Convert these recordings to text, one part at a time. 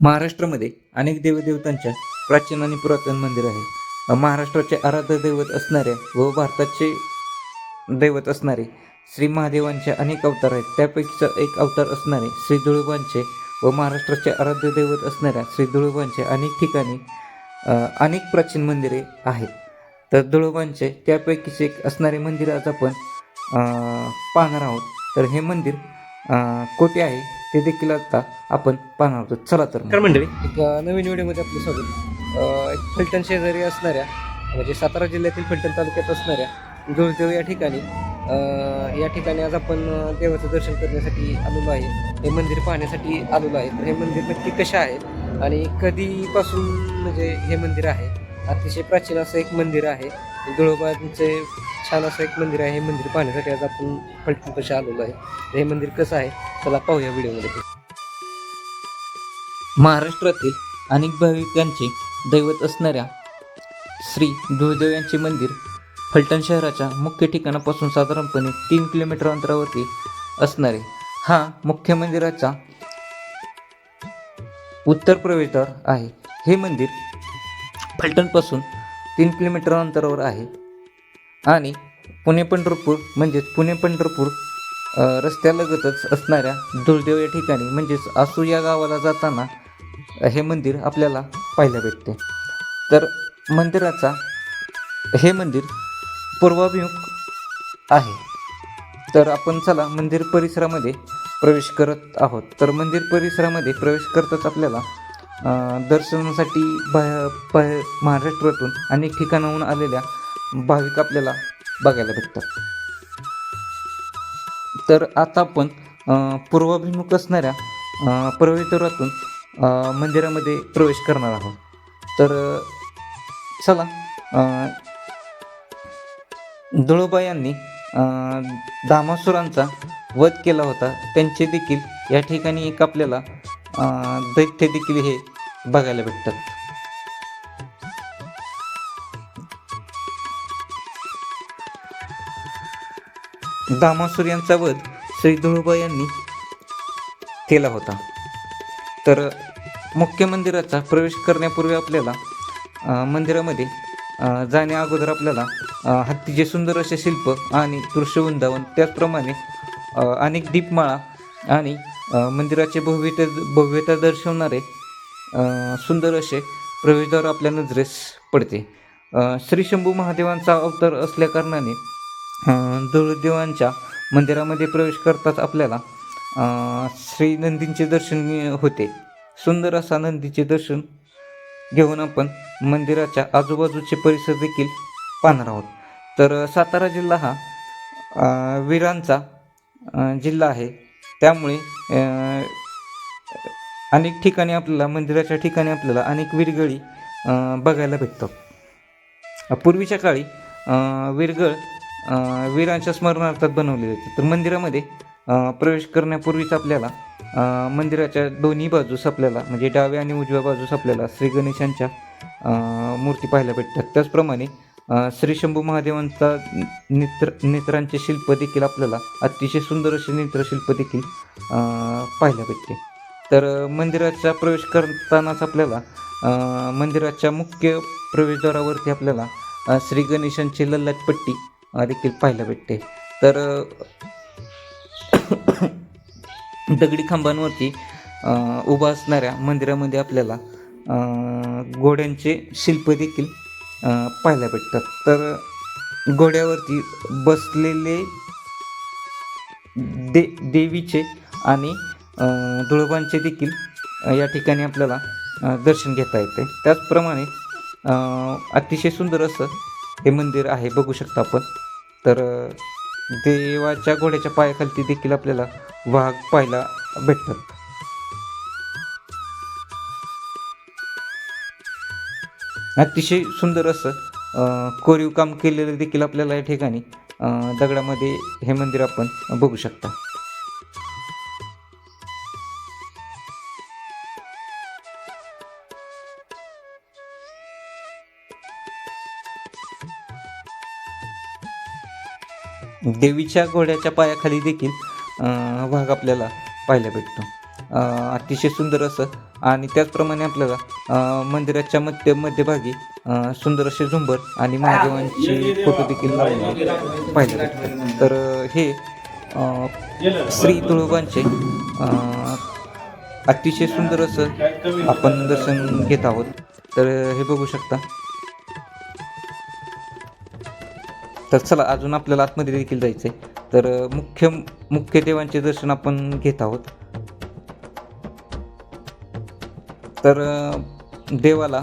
महाराष्ट्रामध्ये अनेक देवदेवतांच्या प्राचीन आणि पुरातन मंदिर आहे महाराष्ट्राचे आराध्य दैवत असणाऱ्या व भारताचे दैवत असणारे श्री महादेवांचे अनेक अवतार आहेत. त्यापैकीचा एक अवतार असणारे श्री धुळोबांचे व महाराष्ट्राचे आराध्य दैवत असणाऱ्या श्री धुळोबांचे अनेक ठिकाणी अनेक प्राचीन मंदिरे आहेत. तर धुळबांचे त्यापैकीच एक असणारे मंदिर आज आपण पाहणार आहोत. तर हे मंदिर कोठे आहे? ते देखील आता आपण पाहणार आहोत. चला तर मंडळी. एक नवीन व्हिडिओमध्ये आपलं स्वागत. अ, एक फलटण शेजारी असणाऱ्या म्हणजे सातारा जिल्ह्यातील फलटण तालुक्यात असणाऱ्या दुळदेव या ठिकाणी या ठिकाणी आज आपण देवाचं दर्शन करण्यासाठी आलेलो आहे. हे मंदिर पाहण्यासाठी आलेलो आहे. तर हे मंदिर नक्की कशा आहे आणि कधीपासून म्हणजे हे मंदिर आहे? अतिशय प्राचीन असं एक मंदिर आहे. दुळोबांचे छान असं एक मंदिर आहे हे मंदिर पाहण्यासाठी आज आपण फलटण कसे आलेलो आहे. हे मंदिर कसं आहे चला पाहूया व्हिडिओमध्ये. महाराष्ट्रातील अनेक भाविकांचे दैवत असणाऱ्या श्री धुळदेव यांचे मंदिर फलटण शहराच्या मुख्य ठिकाणापासून साधारणपणे तीन किलोमीटर अंतरावरती असणारे. हा मुख्य मंदिराचा उत्तर प्रवेशद्वार आहे. हे मंदिर फलटणपासून तीन किलोमीटर अंतरावर आहे. आणि पुणे पंढरपूर म्हणजेच पुणे पंढरपूर रस्त्यालगतच असणाऱ्या दुर्देव या ठिकाणी म्हणजेच आसू या गावाला जाताना हे मंदिर आपल्याला पाहायला भेटते. तर मंदिराचा हे मंदिर पूर्वाभिमुख आहे. तर आपण चला मंदिर परिसरामध्ये प्रवेश करत आहोत. तर मंदिर परिसरामध्ये प्रवेश करताच आपल्याला दर्शनासाठी बाहेर बाहेर महाराष्ट्रातून अनेक ठिकाणाहून आलेल्या भाविक आपल्याला बघायला भेटतात. तर आता आपण पूर्वाभिमुख असणाऱ्या अं, प्रवेशद्वारातून मंदिरामध्ये प्रवेश करणार आहोत. तर चला धुळोबा यांनी दामासुरांचा वध केला होता. त्यांचे देखील या ठिकाणी एक आपल्याला दैत्य देखील हे बघायला भेटतात. दामासूर यांचा वध श्री धुळबा यांनी केला होता. तर मुख्य मंदिराचा प्रवेश करण्यापूर्वी आपल्याला मंदिरामध्ये जाण्या अगोदर आपल्याला हत्तीचे सुंदर असे शिल्प आणि दृश्यवृंदावन त्याचप्रमाणे अनेक दीपमाळा आणि मंदिराचे भव्यता भव्यता दर्शवणारे सुंदर असे प्रवेशद्वार आपल्या नजरेस पडते. श्री शंभू महादेवांचा अवतार असल्याकारणाने अ, दुर्देवांच्या मंदिरामध्ये प्रवेश करताच आपल्याला श्री नंदींचे दर्शन होते. सुंदर असा नंदीचे दर्शन घेऊन आपण मंदिराच्या आजूबाजूचे परिसर देखील पाहणार आहोत. तर सातारा जिल्हा हा वीरांचा जिल्हा आहे. त्यामुळे अनेक ठिकाणी आपल्याला मंदिराच्या ठिकाणी आपल्याला अनेक वीरगळी बघायला भेटतात. पूर्वीच्या काळी वीरगळ वीरांच्या स्मरणार्थात बनवले जाते. तर मंदिरामध्ये प्रवेश करण्यापूर्वीच आपल्याला मंदिराच्या दोन्ही बाजूस आपल्याला म्हणजे डाव्या आणि उजव्या बाजूस आपल्याला श्री गणेशांच्या मूर्ती पाहायला भेटतात. त्याचप्रमाणे श्री शंभू महादेवांचा नेत्र नेत्रांचे शिल्प देखील आपल्याला अतिशय सुंदर असे नेत्रशिल्प देखील पाहायला भेटते. तर मंदिराचा प्रवेश करतानाच आपल्याला मंदिराच्या मुख्य प्रवेशद्वारावरती आपल्याला श्री गणेशांची लल्लाटपट्टी मला देखील पाहायला भेटते. तर दगडी खांबांवरती उभा असणाऱ्या मंदिरामध्ये आपल्याला घोड्यांचे शिल्प देखील पाहायला भेटतात. तर घोड्यावरती बसलेले दे देवीचे आणि धुळबांचे देखील या ठिकाणी आपल्याला दर्शन घेता येते. त्याचप्रमाणे अतिशय सुंदर असं हे मंदिर आहे बघू शकता आपण. तर देवाच्या घोड्याच्या पायाखालती देखील आपल्याला वाघ पाहायला भेटतात. अतिशय सुंदर असं कोरीव काम केलेलं देखील आपल्याला या ठिकाणी दगडामध्ये हे मंदिर आपण बघू शकता. देवीच्या घोड्याच्या पायाखाली देखील भाग आपल्याला पाहायला भेटतो. अतिशय सुंदर असं. आणि त्याचप्रमाणे आपल्याला मंदिराच्या मध्य मध्यभागी सुंदर असे झुंबर आणि महादेवांचे फोटो देखील लावलेले पाहायला भेटतात. तर हे श्री तुळोबांचे अतिशय सुंदर असं आपण दर्शन घेत आहोत. तर हे बघू शकता. तर चला अजून आपल्याला आतमध्ये देखील जायचं आहे तर मुख्य मुख्य देवांचे दर्शन आपण घेत आहोत. तर देवाला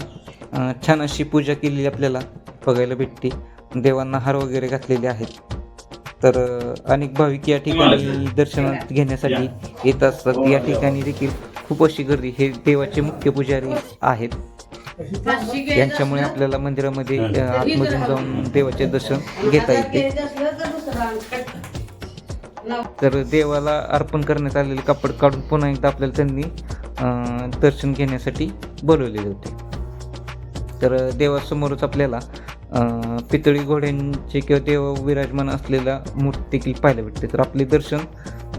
छान अशी पूजा केलेली आपल्याला बघायला भेटते. देवांना हार वगैरे घातलेले आहेत. तर अनेक भाविक या ठिकाणी दर्शनात घेण्यासाठी येत असतात. या ठिकाणी देखील खूप अशी गर्दी. हे देवाचे मुख्य पुजारी आहेत. यांच्यामुळे आपल्याला मंदिरामध्ये आतमधून जाऊन देवाचे दर्शन घेता येते. तर देवाला अर्पण करण्यात आलेले कापड काढून पुन्हा एकदा आपल्याला त्यांनी अ, दर्शन घेण्यासाठी बोलवलेले होते. तर देवासमोरच आपल्याला अ, पितळी घोड्यांचे किंवा देव विराजमान असलेला मूर्ती देखील पाहायला भेटते. तर आपले दर्शन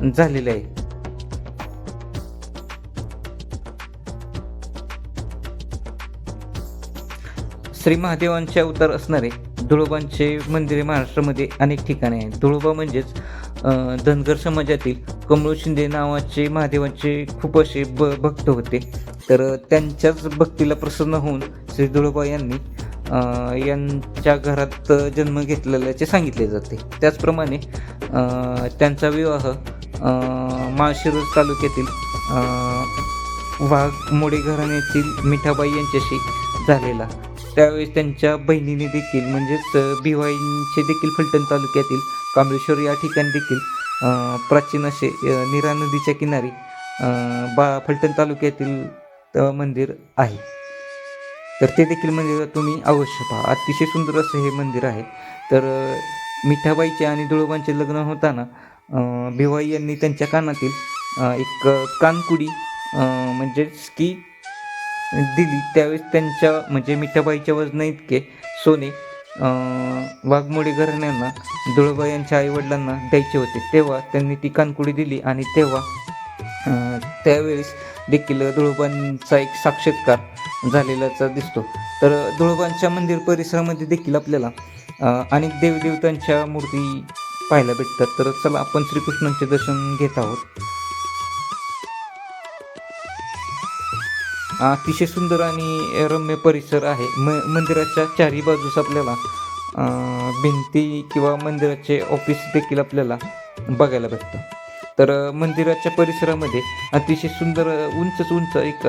झालेले आहे. श्री महादेवांचे अवतार असणारे धुळोबांचे मंदिरे महाराष्ट्रामध्ये अनेक ठिकाणी आहेत. धुळोबा म्हणजेच धनगर समाजातील कमळ शिंदे नावाचे महादेवांचे खूप असे ब भक्त होते. तर त्यांच्याच भक्तीला प्रसन्न होऊन श्री धुळोबा यांनी यांच्या घरात जन्म घेतलेल्याचे सांगितले जाते. त्याचप्रमाणे त्यांचा विवाह अं, माळशिरस तालुक्यातील वाघ मोडे घराण्यातील मिठाबाई यांच्याशी झालेला त्यावेळेस त्यांच्या बहिणीने देखील म्हणजेच भिवाईंचे देखील फलटण तालुक्यातील कांबळेश्वर या ठिकाणी देखील प्राचीन असे निरा नीरा नदीच्या किनारी बा फलटण तालुक्यातील मंदिर आहे. तर ते देखील मंदिर तुम्ही अवश्य पहा. अतिशय सुंदर असं हे मंदिर आहे. तर मिठाबाईचे आणि दुळोबांचे लग्न होताना भिवाई यांनी त्यांच्या कानातील एक कानकुडी म्हणजेच की दिली. त्यावेळेस त्यांच्या म्हणजे मिठाबाईच्या वजना इतके. सोने वाघमोडी वाघमोडे घराण्यांना दुळबा यांच्या आईवडिलांना द्यायचे होते. तेव्हा त्यांनी ती कानकुडी दिली आणि तेव्हा त्यावेळेस देखील दुळबांचा एक साक्षात्कार झालेलाचा दिसतो. तर दुळबांच्या मंदिर परिसरामध्ये देखील आपल्याला अनेक देवदेवतांच्या मूर्ती पाहायला भेटतात. तर चला आपण श्रीकृष्णांचे दर्शन घेत आहोत. अतिशय सुंदर आणि रम्य परिसर आहे. म मंदिराच्या चारही बाजूस आपल्याला भिंती किंवा मंदिराचे ऑफिस देखील आपल्याला बघायला भेटतं. तर मंदिराच्या परिसरामध्ये अतिशय सुंदर उंचच उंच एक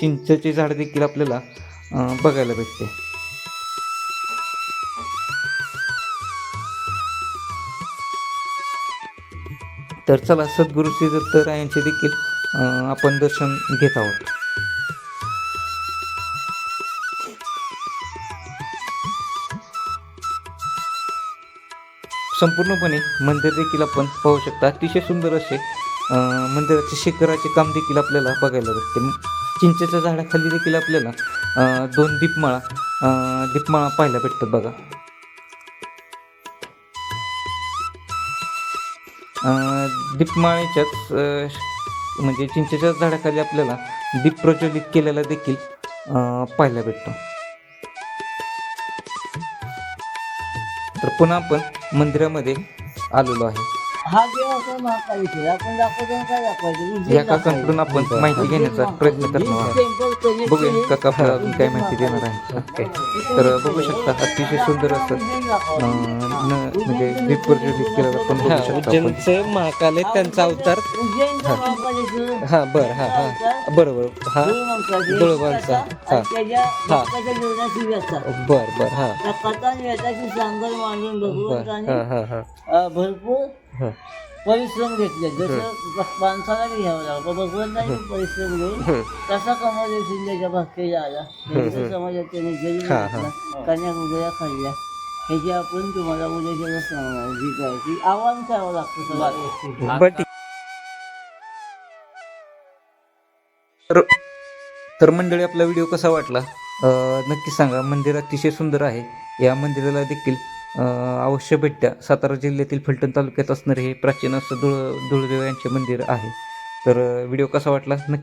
चिंचचे झाड देखील आपल्याला बघायला भेटते. तर चला सद्गुरु श्री दत्तरायांचे देखील आपण दर्शन घेत आहोत. संपूर्णपणे मंदिर देखील आपण पाहू शकता. अतिशय सुंदर असे मंदिराचे शिखराचे काम देखील आपल्याला बघायला भेटते. चिंचेच्या झाडाखाली देखील आपल्याला दोन दीपमाळा दीपमाळा पाहायला भेटतात बघा. दीपमाळेच्याच म्हणजे चिंचेच्या झाडाखाली आपल्याला दीप प्रज्वलित केलेला देखील पाहायला भेटतो. तर पुन्हा आपण मंदिरामध्ये आलेलो आहे. हा देव असं महाकाली केला आपण दाखवतो काय दाखवायचं या काकांकडून आपण माहिती घेण्याचा प्रयत्न करणार बघूया काका आपल्याला अजून काय माहिती देणार आहे. ओके. तर बघू शकता अतिशय सुंदर असं अं, न- म्हणजे दीप प्रज्वलित केलेलं आपण बघू हा शकतो उज्जैनचं महाकाल आहे त्यांचा अवतार. महाकालेश्वर हा बर हा हा. बरोबर हा. दुळबांचा, हा. हा. बर बर हा. कथा सांगड मांडून बर भगवंताने हा हा हा. अं, भरपूर हा. परिश्रम घेतले. जसं माणसाला बी घ्यावं लागतं भगवंताने परिश्रम घेऊन. कसा कमवले शिंदेच्या भाकरीला आला समाजात त्याने. घेतला कन्या उगळ्या खाल्ल्या. ह्याची आपण तुम्हाला उद्याच्याला सांगणार जी काय की आव्हान करावं लागतं ठीक. तर तर मंडळी आपला व्हिडिओ कसा वाटला? नक्की सांगा. मंदिर अतिशय सुंदर आहे. या मंदिराला देखील अवश्य भेटत्या. सातारा जिल्ह्यातील फलटण तालुक्यात असणारे हे प्राचीन असं धुळ धुळदेव यांचे मंदिर आहे. तर व्हिडिओ कसा वाटला? नक्की